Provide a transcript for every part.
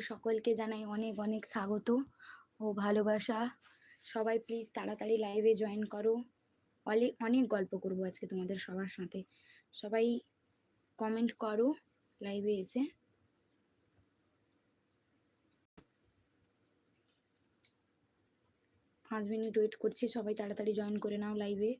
তোমাদের সকলকে জানাই অনেক অনেক স্বাগত ও ভালোবাসা। সবাই প্লিজ তাড়াতাড়ি লাইভে জয়েন করো। অনেক অনেক গল্প করব আজকে তোমাদের সবার সাথে। সবাই কমেন্ট করো লাইভে এসে। পাঁচ মিনিট ওয়েট করছি, সবাই তাড়াতাড়ি জয়েন করে নাও লাইভে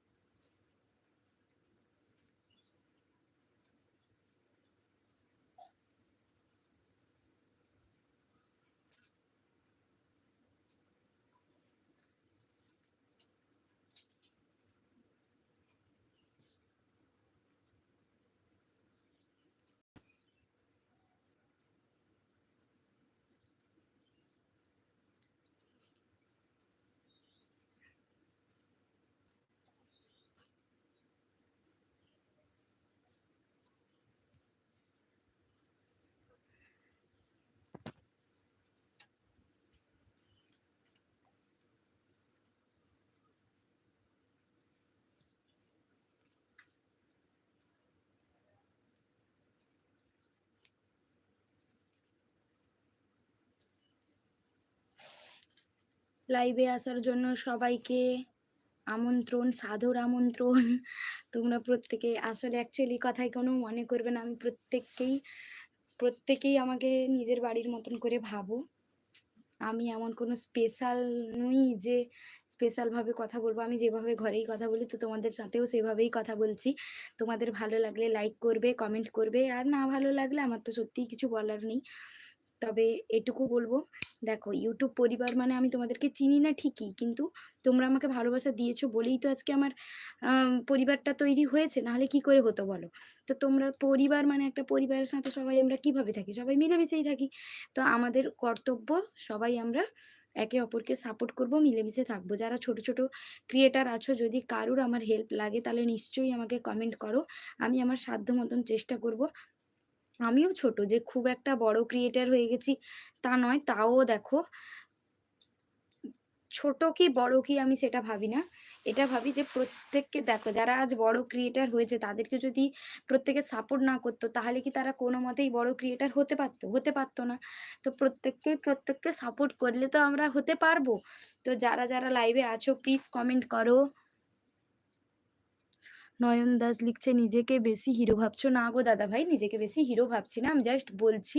লাইভে আসার জন্য সবাইকে আমন্ত্রণ সাধুর আমন্ত্রণ। তোমরা প্রত্যেকে, আসলে অ্যাকচুয়ালি কথায় কোনো মনে করবে না, আমি প্রত্যেককেই, প্রত্যেকেই আমাকে নিজের বাড়ির মতন করে ভাবো। আমি এমন কোনো স্পেশাল নই যে স্পেশালভাবে কথা বলব। আমি যেভাবে ঘরেই কথা বলি, তো তোমাদের সাথেও সেভাবেই কথা বলছি। তোমাদের ভালো লাগলে লাইক করবে কমেন্ট করবে, আর না ভালো লাগলে আমার তো সত্যিই কিছু বলার নেই। তবে এটুকু বলব, দেখো ইউটিউব পরিবার মানে আমি তোমাদেরকে চিনি না ঠিকই, কিন্তু তোমরা আমাকে ভালোবাসা দিয়েছ বলেই তো আজকে আমার পরিবারটা তৈরি হয়েছে, নাহলে কি করে হতো বলো? তো তোমরা পরিবার মানে একটা পরিবারের সাথে সবাই আমরা কীভাবে থাকি? সবাই মিলেমিশেই থাকি। তো আমাদের কর্তব্য সবাই আমরা একে অপরকে সাপোর্ট করব, মিলেমিশে থাকব। যারা ছোট ছোট ক্রিয়েটার আছো, যদি কারুর আমার হেল্প লাগে, তাহলে নিশ্চয়ই আমাকে কমেন্ট করো। আমি আমার সাধ্য মতন চেষ্টা করব। আমিও ছোট যে খুব একটা বড় ক্রিয়েটার হয়ে গেছি তা নয়, তাও দেখো। ছোট কি বড় কি আমি সেটা ভাবি না। এটা ভাবি যে প্রত্যেককে দেখো, যারা আজ বড় ক্রিয়েটার হয়েছে তাদেরকে যদি প্রত্যেকে সাপোর্ট না করতো তাহলে কি তারা কোনো মতেই বড় ক্রিয়েটার হতে পারতো? হতে পারতো না। তো প্রত্যেককে প্রত্যেককে সাপোর্ট করলে তো আমরা হতে পারব। তো যারা যারা লাইভে আছো প্লিজ কমেন্ট করো। নয়ন দাস লিখছে, নিজেকে বেশি হিরো ভাবছ না গো দাদা ভাই নিজেকে বেশি হিরো ভাবছি না। আমি জাস্ট বলছি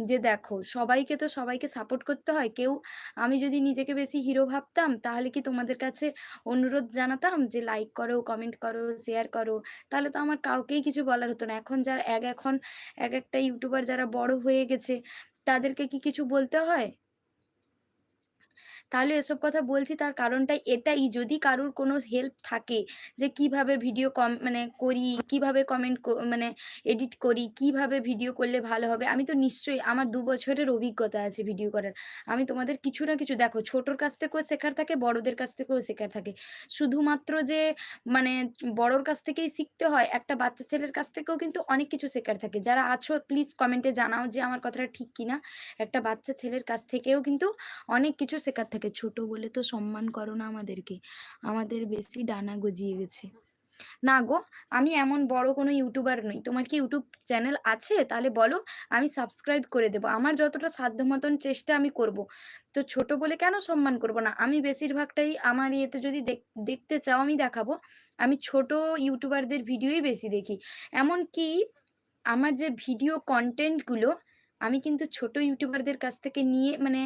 যে দেখো, সবাইকে তো সবাইকে সাপোর্ট করতে হয়। কেউ, আমি যদি নিজেকে বেশি হিরো ভাবতাম, তাহলে কি তোমাদের কাছে অনুরোধ জানাতাম যে লাইক করো কমেন্ট করো শেয়ার করো? তাহলে তো আমার কাউকেই কিছু বলার হতো না। এখন যারা, এক এখন, এক একটা ইউটিউবার যারা বড় হয়ে গেছে, তাদেরকে কি কিছু বলতে হয়? তাহলে এসব কথা বলছি তার কারণটা এটাই। যদি কারুর কোনো হেল্প থাকে যে কীভাবে ভিডিও কম মানে করি, কীভাবে কমেন্ট মানে এডিট করি, কীভাবে ভিডিও করলে ভালো হবে, আমি তো নিশ্চয়ই আমার দু বছরের অভিজ্ঞতা আছে ভিডিও করার। আমি তোমাদের কিছু না কিছু, দেখো ছোটোর কাছ থেকেও শেখার থাকে, বড়দের কাছ থেকেও শেখার থাকে। শুধুমাত্র যে মানে বড়োর কাছ থেকেই শিখতে হয়, একটা বাচ্চা ছেলের কাছ থেকেও কিন্তু অনেক কিছু শেখার থাকে। যারা আছো প্লিজ কমেন্টে জানাও যে আমার কথাটা ঠিক কিনা। একটা বাচ্চা ছেলের কাছ থেকেও কিন্তু অনেক কিছু শেখার থাকে। থাকে। ছোট বলে তো সম্মান করো না আমাদেরকে। আমাদের বেশি ডানা গজিয়ে গেছে। না গো, আমি এমন বড় কোনো ইউটিউবার নই। তোমার কি ইউটিউব চ্যানেল আছে? তাহলে বলো, আমি সাবস্ক্রাইব করে দেবো। আমার যতটা সাধ্য মতন চেষ্টা আমি করব। তো ছোট বলে কেন সম্মান করব না? আমি বেশিরভাগটাই আমার ইয়েতে যদি দেখতে চাও আমি দেখাবো। আমি ছোট ইউটিউবারদের ভিডিওই বেশি দেখি। এমন কি আমার যে ভিডিও কন্টেন্টগুলো আমি কিন্তু ছোট ইউটিউবারদের কাছ থেকে নিয়ে মানে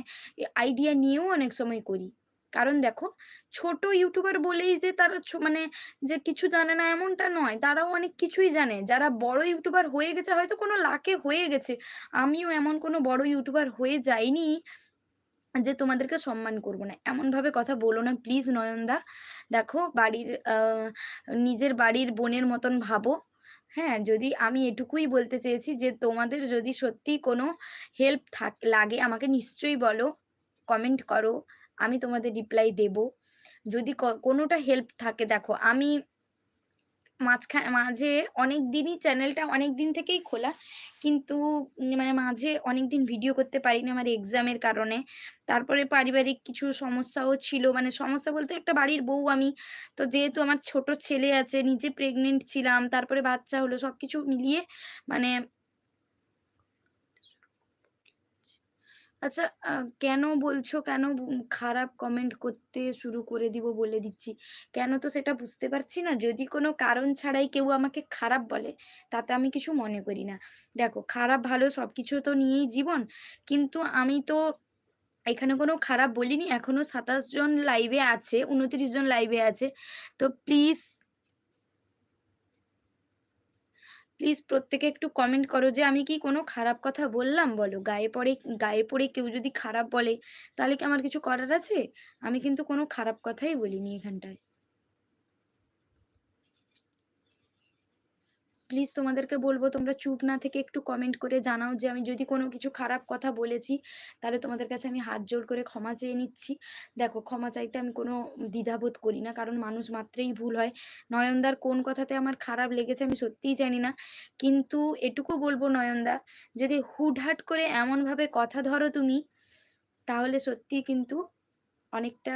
আইডিয়া নিয়েও অনেক সময় করি। কারণ দেখো, ছোট ইউটিউবার বলেই যে তারা মানে যে কিছু জানে না এমনটা নয়, তারাও অনেক কিছুই জানে। যারা বড় ইউটিউবার হয়ে গেছে, হয়তো কোনো লাকে হয়ে গেছে। আমিও এমন কোনো বড় ইউটিউবার হয়ে যাইনি যে তোমাদেরকে সম্মান করব না। এমনভাবে কথা বলো না, প্লিজ নয়নদা। দেখো, বাড়ির নিজের বাড়ির বোনের মতন ভাবো। হ্যাঁ যদি আমি এটুকুই বলতে চেয়েছি যে, তোমাদের যদি সত্যি কোনো হেল্প থাক, লাগে, আমাকে নিশ্চয়ই বলো কমেন্ট করো, আমি তোমাদের রিপ্লাই দেব। যদি কোনোটা হেল্প থাকে, দেখো, আমি মাঝখানে, মাঝে অনেক দিনই চ্যানেলটা অনেক দিন থেকেই খোলা। কিন্তু মানে মাঝে অনেক দিন ভিডিও করতে পারিনি আমার এক্সামের কারণে। তারপরে পারিবারিক কিছু সমস্যাও ছিল। মানে সমস্যা বলতে একটা বাড়ির বউ আমি। তো যেহেতু আমার ছোট ছেলে আছে, নিজে প্রেগনেন্ট ছিলাম, তারপরে বাচ্চা হলো সব কিছু মিলিয়ে মানে আচ্ছা কেন বলছো? কেন খারাপ কমেন্ট করতে শুরু করে দিব বলে দিচ্ছি। কেন তো সেটা বুঝতে পারছি না। যদি কোনো কারণ ছাড়াই কেউ আমাকে খারাপ বলে, তাতে আমি কিছু মনে করি না। দেখো খারাপ ভালো সবকিছু তো নিয়েই জীবন। কিন্তু আমি তো এখানে কোনো খারাপ বলিনি। এখনও ২৭ জন লাইভে আছে, ২৯ জন লাইভে আছে। তো প্লিজ প্লিজ প্রত্যেকে একটু কমেন্ট করো যে, আমি কি কোনো খারাপ কথা বললাম বলো? গায়ে পড়ে গায়ে পড়ে কেউ যদি খারাপ বলে, তাহলে কি আমার কিছু করার আছে? আমি কিন্তু কোনো খারাপ কথাই বলিনি এখানটায়। প্লিজ তোমাদেরকে বলব, তোমরা চুপ না থেকে একটু কমেন্ট করে জানাও যে আমি যদি কোনো কিছু খারাপ কথা বলেছি, তাহলে তোমাদের কাছে আমি হাত জোড় করে ক্ষমা চেয়ে নিচ্ছি। দেখো, ক্ষমা চাইতে আমি কোনো দ্বিধাবোধ করি না। কারণ মানুষ মাত্রেই ভুল হয়। নয়নদার কোন কথাতে আমার খারাপ লেগেছে আমি সত্যিই জানি না। কিন্তু এটুকু বলব নয়নদা, যদি হুটহাট করে এমনভাবে কথা ধরো তুমি, তাহলে সত্যিই কিন্তু অনেকটা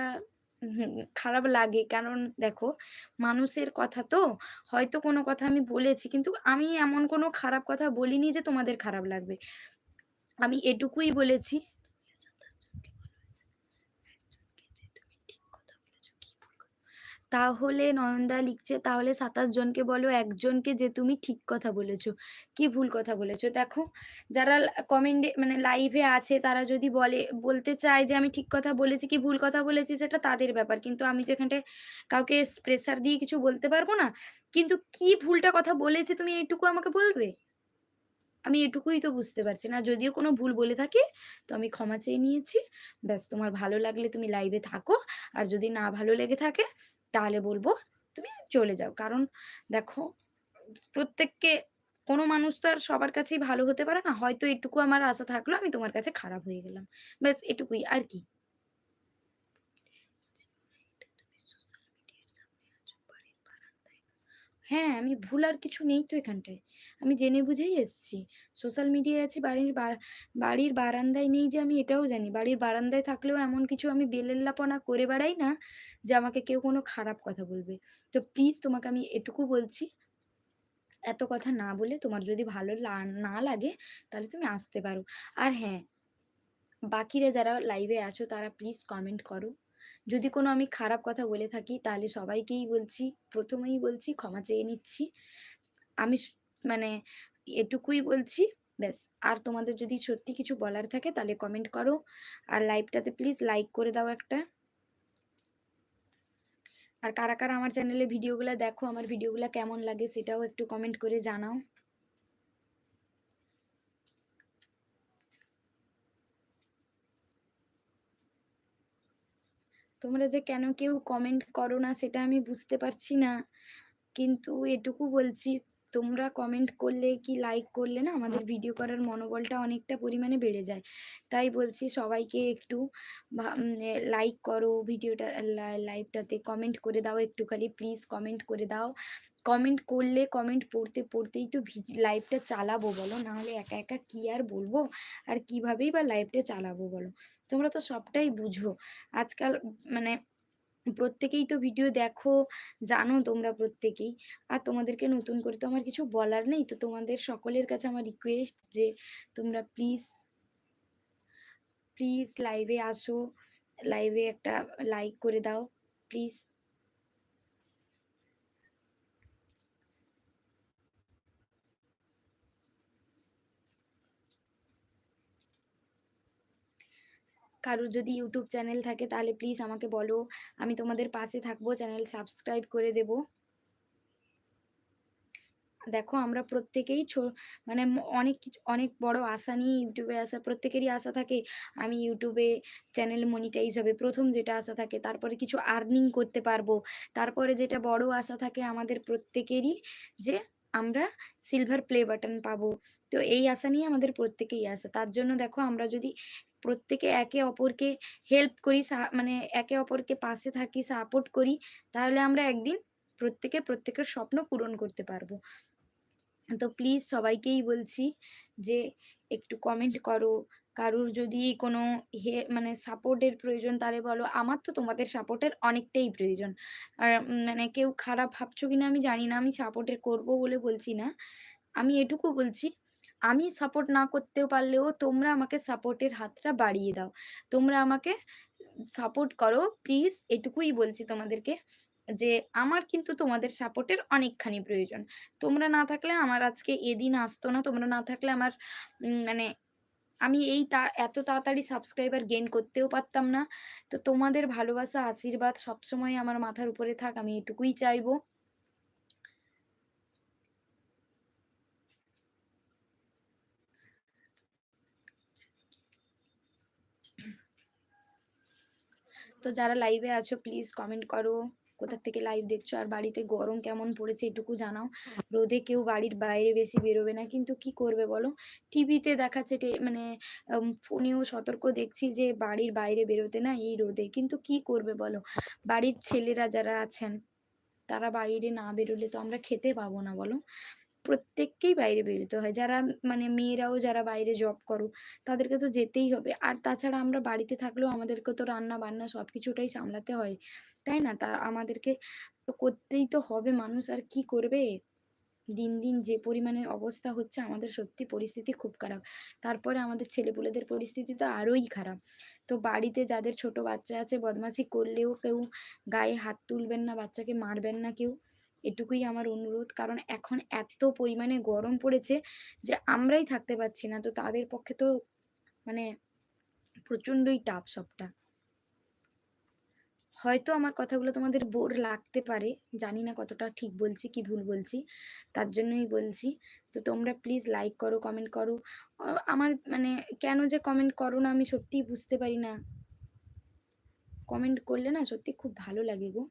খারাপ লাগে। কারণ দেখো, মানুষের কথা তো, হয়তো কোনো কথা আমি বলেছি, কিন্তু আমি এমন কোনো খারাপ কথা বলিনি যে তোমাদের খারাপ লাগবে। আমি এটুকুই বলেছি তাহলে নয়নদা লিখছে, "তাহলে ২৭ জনকে বলো, একজনকে যে তুমি ঠিক কথা বলেছ। কি ভুল কথা বলেছ?" দেখো, যারা কমেন্টে মানে লাইভে আছে তারা যদি বলে বলতে চায় যে আমি ঠিক কথা বলেছি কি ভুল কথা বলেছি সেটা তাদের ব্যাপার। কিন্তু আমি তো এখানটায় কাউকে স প্রেশার দিয়ে কিছু বলতে পারব না। কিন্তু কি ভুলটা কথা বলেছি তুমি এইটুকু আমাকে বলবে? আমি এটুকুই তো বুঝতে পারছি না। যদিও কোনো ভুল বলে থাকি তো আমি ক্ষমা চেয়ে নিয়েছি। ব্যাস তোমার ভালো লাগলে তুমি লাইভে থাকো। আর যদি না ভালো লেগে থাকে তাহলে বলব তুমি চলে যাও। কারণ দেখো, প্রত্যেককে, কোনো মানুষ তো আর সবার কাছেই ভালো হতে পারে না। হয়তো এটুকু আমার আশা থাকল, আমি তোমার কাছে খারাপ হয়ে গেলাম। ব্যাস, এটুকুই আর কি। হ্যাঁ, আমি ভুল আর কিছু নেই তো এখানটায়। আমি জেনে বুঝেই এসেছি। সোশ্যাল মিডিয়ায় আছি বাড়ির বাড়ির বারান্দায় নেই যে আমি এটাও জানি। বাড়ির বারান্দায় থাকলেও এমন কিছু আমি বেলেল্লাপনা করে বেড়াই না যে আমাকে কেউ কোনো খারাপ কথা বলবে। তো প্লিজ তোমাকে আমি এটুকু বলছি, এত কথা না বলে তোমার যদি ভালো না লাগে তাহলে তুমি আসতে পারো। আর হ্যাঁ, বাকিরা যারা লাইভে আছো তারা প্লিজ কমেন্ট করো। যদি কোনো আমি খারাপ কথা বলে থাকি তাহলে সবাইকেই বলছি, প্রথমেই বলছি ক্ষমা চেয়ে নিচ্ছি। আমি মানে এটুকুই বলছি ব্যাস। আর তোমাদের যদি সত্যি কিছু বলার থাকে তাহলে কমেন্ট করো। আর লাইভটাতে প্লিজ লাইক করে দাও একটা। আর কারা, কারা আমার চ্যানেলে ভিডিওগুলো দেখো, আমার ভিডিওগুলো কেমন লাগে সেটাও একটু কমেন্ট করে জানাও। তোমরা যে কেন কেউ কমেন্ট করো না সেটা আমি বুঝতে পারছি না। কিন্তু এটুকু বলছি তোমরা কমেন্ট করলে কি লাইক করলে না আমাদের ভিডিও করার মনোবলটা অনেকটা পরিমাণে বেড়ে যায়। তাই বলছি সবাইকে একটু লাইক করো ভিডিওটা লাইভটাতে কমেন্ট করে দাও একটুখানি প্লিজ কমেন্ট করে দাও। কমেন্ট করলে কমেন্ট পড়তে, পড়তেই তো লাইভটা চালাবো বলো? নাহলে একা, একা কি আর বলব? আর কিভাবেই বা লাইভটা চালাবো বলো? তোমরা তো সবটাই বুঝো। আজকাল মানে প্রত্যেকেই তো ভিডিও দেখো, জানো তোমরা প্রত্যেকেই। আর তোমাদেরকে নতুন করে তো আমার কিছু বলার নেই। তো তোমাদের সকলের কাছে আমার রিকোয়েস্ট যে তোমরা প্লিজ, প্লিজ লাইভে আসো। লাইভে একটা লাইক করে দাও প্লিজ। কারোর যদি ইউটিউব চ্যানেল থাকে, তাহলে প্লিজ আমাকে বলো। আমি তোমাদের পাশে থাকব। চ্যানেল সাবস্ক্রাইব করে দেব। দেখো, আমরা প্রত্যেকেই মানে অনেক কিছু, অনেক বড় আশা নিয়ে ইউটিউবে আসা, প্রত্যেকেরই আশা থাকে, আমি ইউটিউবে চ্যানেল মনিটাইজ হবে প্রথম যেটা আশা থাকে। তারপরে কিছু আর্নিং করতে পারব। তারপরে যেটা বড় আশা থাকে আমাদের প্রত্যেকেরই, যে আমরা সিলভার প্লে বাটন পাবো। তো এই আশা নিয়ে আমাদের প্রত্যেকেই আশা। তার জন্য দেখো, আমরা যদি প্রত্যেকে একে অপরকে হেল্প করি মানে একে অপরকে পাশে থাকি, সাপোর্ট করি তাহলে আমরা একদিন প্রত্যেকে প্রত্যেকের স্বপ্ন পূরণ করতে পারব। তো প্লিজ সবাইকেই বলছি যে একটু কমেন্ট করো। কারুর যদি কোনো হে মানে সাপোর্টের প্রয়োজন তাহলে বলো। আমার তো তোমাদের সাপোর্টের অনেকটাই প্রয়োজন। আর মানে কেউ খারাপ ভাবছ কিনা আমি জানি না। আমি সাপোর্টের করব বলে বলছি না। আমি এটুকু বলছি আমি সাপোর্ট না করতেও পারলেও তোমরা আমাকে সাপোর্টের হাতটা বাড়িয়ে দাও। তোমরা আমাকে সাপোর্ট করো প্লিজ এটুকুই বলছি তোমাদেরকে যে আমার কিন্তু তোমাদের সাপোর্টের অনেকখানি প্রয়োজন। তোমরা না থাকলে আমার আজকে এদিন আসতো না, তোমরা না থাকলে আমার মানে আমি এই তা, এত তাড়াতাড়ি সাবস্ক্রাইবার গেইন করতেও পারতাম না। তো তোমাদের ভালোবাসা, আশীর্বাদ সবসময় আমার মাথার উপরে থাক, আমি এটুকুই চাইব। তো যারা লাইভে আছো প্লিজ কমেন্ট করো। কোথা থেকে লাইভ দেখছ? আর বাড়িতে গরম কেমন পড়েছে এটুকু জানাও। রোদে কেউ বাড়ির বাইরে বেশি বেরোবে না, কিন্তু কি করবে বলো? টিভিতে দেখাচ্ছে মানে ফোনেও সতর্ক দেখছি যে বাড়ির বাইরে বেরোতে না এই রোদে। কিন্তু কি করবে বলো? বাড়ির ছেলেরা যারা আছেন, তারা বাইরে না বেরোলে তো আমরা খেতে পাবো না বলো? প্রত্যেককেই বাইরে বেরোতে হয়। যারা মানে মেয়েরাও যারা বাইরে জব করো, তাদেরকে তো যেতেই হবে। আর তাছাড়া আমরা বাড়িতে থাকলেও আমাদেরকে তো রান্না বান্না সব কিছুটাই সামলাতে হয়। তাই না? তা আমাদেরকে তো করতেই তো হবে। মানুষ আর কি করবে? দিন দিন যে পরিমাণে অবস্থা হচ্ছে আমাদের সত্যি পরিস্থিতি খুব খারাপ। তারপরে আমাদের ছেলেপুলেদের পরিস্থিতি তো আরোই খারাপ। তো বাড়িতে যাদের ছোট বাচ্চা আছে, বদমাশি করলেও কেউ গায়ে হাত তুলবেন না, বাচ্চাকে মারবেন না কেউ। এটুকুই আমার অনুরোধ। কারণ এখন এত পরিমাণে গরম পড়েছে যে আমরাই থাকতে পারছি না। তো তাদের পক্ষে তো মানে প্রচণ্ডই টাফ সবটা। হয়তো আমার কথাগুলো তোমাদের বোর লাগতে পারে। জানি না কতটা ঠিক বলছি কি ভুল বলছি। তার জন্যই বলছি। তো তোমরা প্লিজ লাইক করো, কমেন্ট করো। আমার মানে কেন যে কমেন্ট করো না আমি সত্যিই বুঝতে পারি না। কমেন্ট করলে না সত্যি খুব ভালো লাগে গো।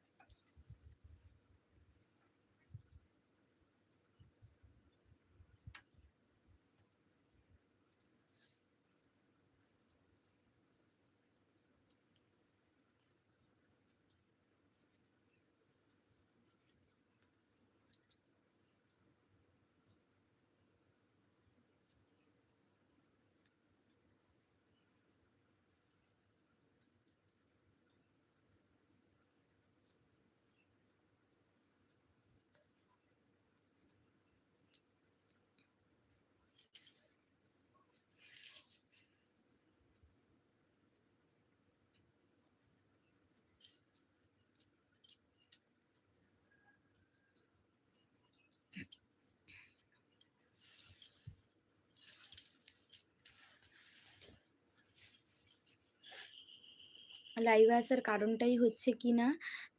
লাইভে আসার কারণটাই হচ্ছে কি না?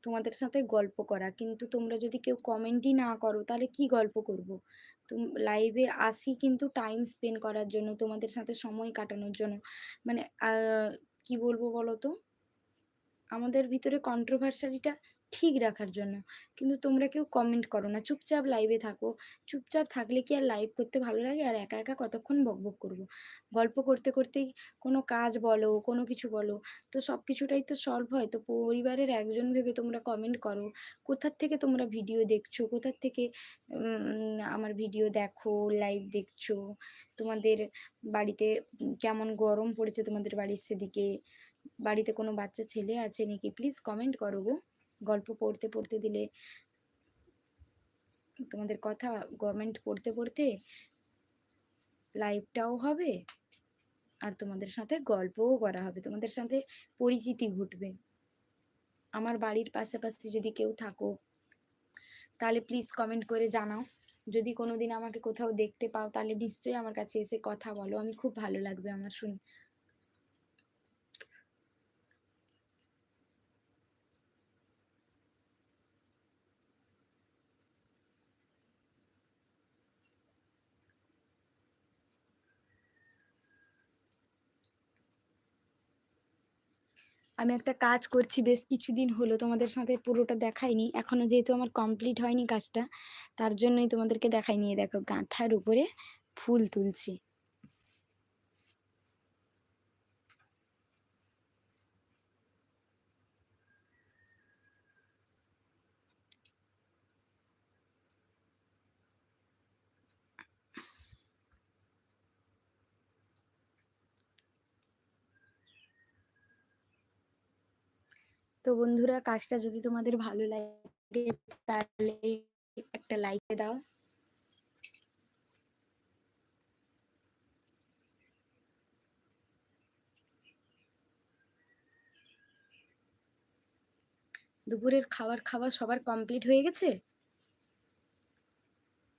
তোমাদের সাথে গল্প করা। কিন্তু তোমরা যদি কেউ কমেন্টই না করো, তাহলে কি গল্প করব? তো লাইভে আসি কিন্তু টাইম স্পেন্ড করার জন্য, তোমাদের সাথে সময় কাটানোর জন্য। মানে কি বলব বলো তো আমাদের ভিতরে কন্ট্রোভার্সারিটা ঠিক রাখার জন্য। কিন্তু তোমরা কেউ কমেন্ট করো না। চুপচাপ লাইভে থাকো। চুপচাপ থাকলে কি আর লাইভ করতে ভালো লাগে? আর একা একা কতক্ষণ বকবক করব? গল্প করতে করতেই কোনো কাজ বলো, কোনো কিছু বলো, তো সব কিছুটাই তো সলভ হয়। তো পরিবারের একজন ভেবে তোমরা কমেন্ট করো। কোথার থেকে তোমরা ভিডিও দেখছ? কোথার থেকে আমার ভিডিও দেখো লাইভ দেখছ? তোমাদের বাড়িতে কেমন গরম পড়েছে তোমাদের বাড়ির সেদিকে? বাড়িতে কোনো বাচ্চা ছেলে আছে নাকি? প্লিজ কমেন্ট করো গো। গল্প পড়তে পড়তে দিলে, তোমাদের কথা কমেন্ট পড়তে পড়তে লাইভটাও হবে আর তোমাদের সাথে গল্পও করা হবে। তোমাদের সাথে পরিচিতি ঘটবে। আমার বাড়ির পাশাপাশি যদি কেউ থাকো, তাহলে প্লিজ কমেন্ট করে জানাও। যদি কোনো দিন আমাকে কোথাও দেখতে পাও, তাহলে নিশ্চয়ই আমার কাছে এসে কথা বলো। আমি খুব ভালো লাগবে আমার শুন আমি একটা কাজ করছি, বেশ কিছুদিন হলো তোমাদের সাথে পুরোটা দেখাইনি। এখনও যেহেতু আমার কমপ্লিট হয়নি কাজটা, তার জন্যই তোমাদেরকে দেখাইনি। দেখো, গাঁথার উপরে ফুল তুলছি। তো বন্ধুরা, কাজটা যদি তোমাদের ভালো লাগে তাহলে একটা লাইক দাও। দুপুরের খাবার খাওয়া সবার কমপ্লিট হয়ে গেছে?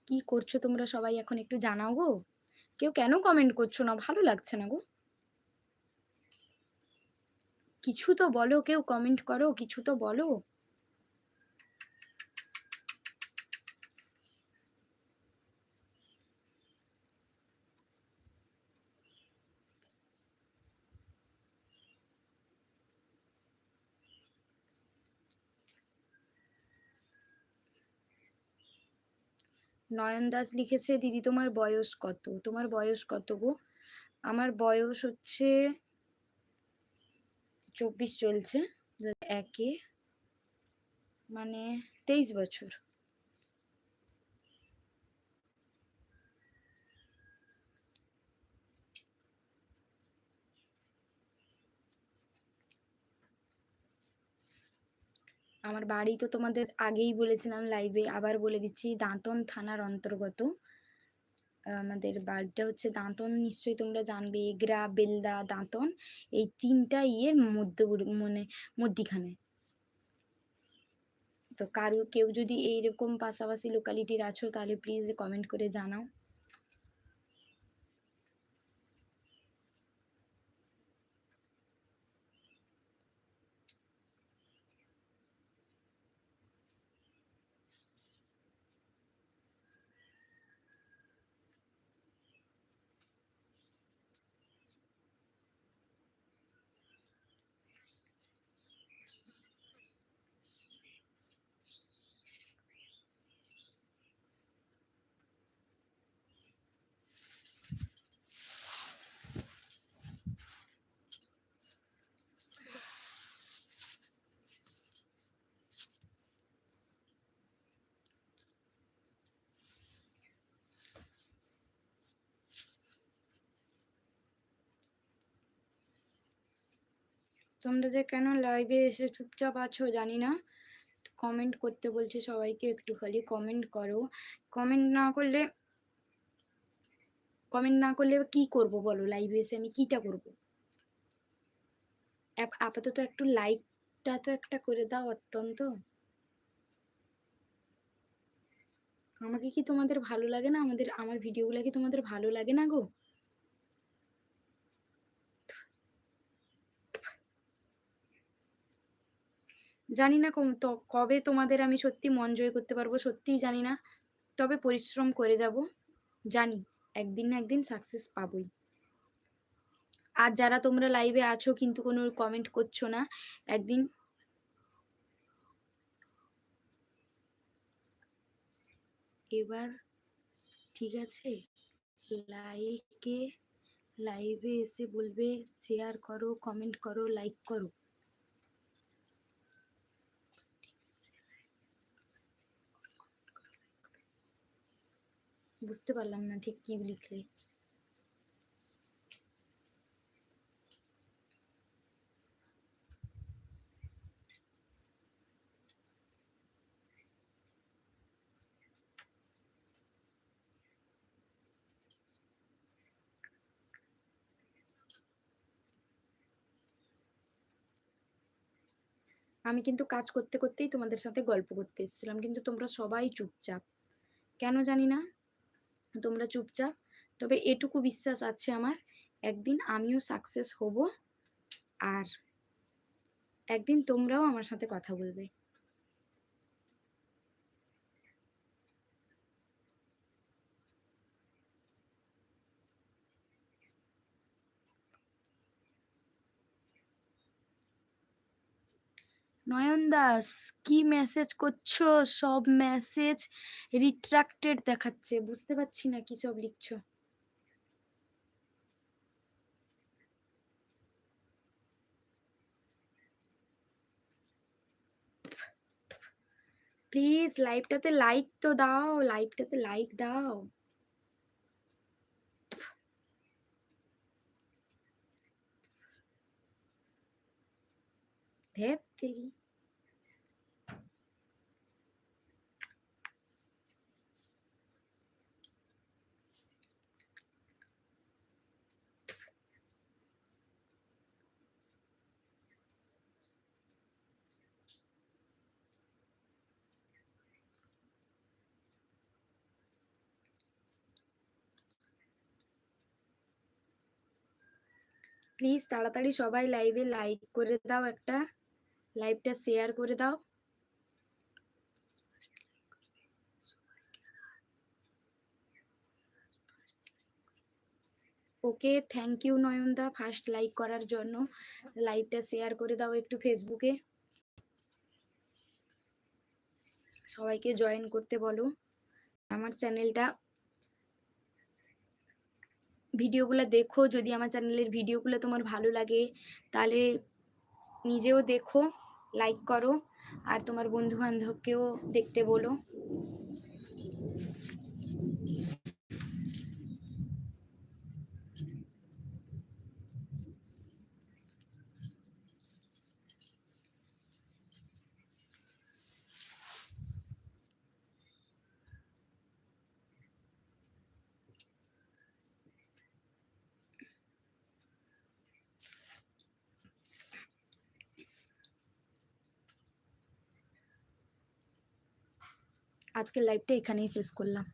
কি করছ তোমরা সবাই এখন একটু জানাও গো। কেউ কেন কমেন্ট করছ না? ভালো লাগছে না গো। কিছু তো বলো, কেউ কমেন্ট করো, কিছু তো বলো। নয়ন দাস লিখেছে, দিদি, তোমার বয়স কত? তোমার বয়স কত গো? আমার বয়স হচ্ছে চব্বিশ চলছে, একে মানে তেইশ বছর। আমার বাড়ি তো তোমাদের আগেই বলেছিলাম লাইভে আবার বলে দিচ্ছি, দাঁতন থানার অন্তর্গত। আমাদের বাড়িটা হচ্ছে দাঁতন, নিশ্চয়ই তোমরা জানবে, এগরা, বেলদা, দাঁতন, এই তিনটা ইয়ের মধ্যে মানে মধ্যিখানে। তো কারোর কেউ যদি এইরকম পাশাপাশি লোকালিটির আছো, তাহলে প্লিজ কমেন্ট করে জানাও। তোমরা যে কেন লাইভে এসে চুপচাপ আছো জানি না। কমেন্ট করতে বলছে সবাইকে একটু খালি কমেন্ট করো। কমেন্ট না করলে কমেন্ট না করলে কি করব বলো লাইভে এসে আমি কিটা করব? আপাতত একটু লাইকটা তো একটা করে দাও অত্যন্ত। আমাকে কি তোমাদের ভালো লাগে না? আমাদের, আমার ভিডিওগুলো কি তোমাদের ভালো লাগে না গো? জানি না কবে তোমাদের আমি সত্যি মন জয় করতে পারব সত্যিই জানি না। তবে পরিশ্রম করে যাব, জানি একদিন না একদিন সাকসেস পাবই। আর যারা তোমরা লাইভে আছো কিন্তু কোনো কমেন্ট করছ না, একদিন এবার ঠিক আছে? লাইকে লাইভে এসে বলবে শেয়ার করো কমেন্ট করো লাইক করো। বুঝতে পারলাম না ঠিক কি লিখলে। আমি কিন্তু কাজ করতে করতেই তোমাদের সাথে গল্প করতে এসেছিলাম, কিন্তু তোমরা সবাই চুপচাপ। কেন জানি না তোমরা চুপচাপ। তবে এটুকু বিশ্বাস আছে আমার, একদিন আমিও সাকসেস হব। আর একদিন তোমরাও আমার সাথে কথা বলবে। নয়ন দাস, কি মেসেজ করছ? সব মেসেজ রিট্রাক্টেড দেখাচ্ছে। বুঝতে পারছি না কি সব লিখছো। প্লিজ লাইভটাতে লাইক তো দাও। লাইভটাতে লাইক দাও। ধ্যাত প্লিজ তাড়াতাড়ি সবাই লাইভে লাইক করে দাও একটা। লাইভটা শেয়ার করে দাও। ওকে থ্যাংক ইউ নয়নদা ফার্স্ট লাইক করার জন্য। লাইভটা শেয়ার করে দাও একটু ফেসবুকে সবাইকে জয়েন করতে বলো। আমার চ্যানেলটা ভিডিওগুলো দেখো, যদি আমার চ্যানেলের ভিডিওগুলো তোমার ভালো লাগে, তাহলে নিজেও দেখো লাইক করো, আর তোমার বন্ধু বান্ধবকেও দেখতে বলো। আজকের লাইভটা এখানেই শেষ করলাম।